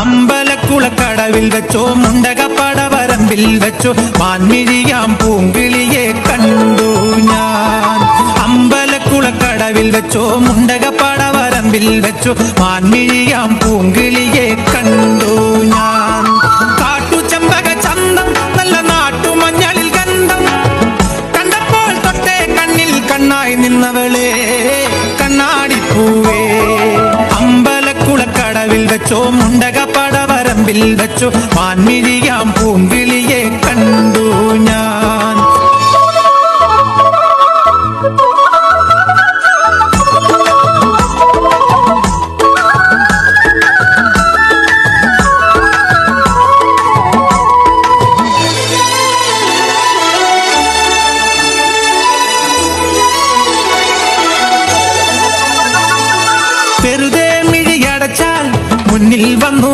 അമ്പലക്കുളക്കടവിൽ വെച്ചോ മുണ്ടകപ്പടവരമ്പിൽ വെച്ചോ മാൻമിഴിയാം പൂങ്കിളിയെ കണ്ടു ഞാൻ. അമ്പലക്കുളക്കടവിൽ വെച്ചോ മുണ്ടകപ്പടവരമ്പിൽ വെച്ചോ മാൻമിഴിയാം പൂങ്കിളിയെ കണ്ടു ഞാൻ. ഗന്ധം. കണ്ണിൽ കണ്ണായി നിന്നവളെ അമ്പലക്കുളക്കടവിൽ വെച്ചോ മുണ്ടകപ്പടവരമ്പിൽ വെച്ചോ മാൻമിഴിയാം പൂങ്കിളിയെ കണ്ടു ഞാൻ മുന്നിൽ വന്നു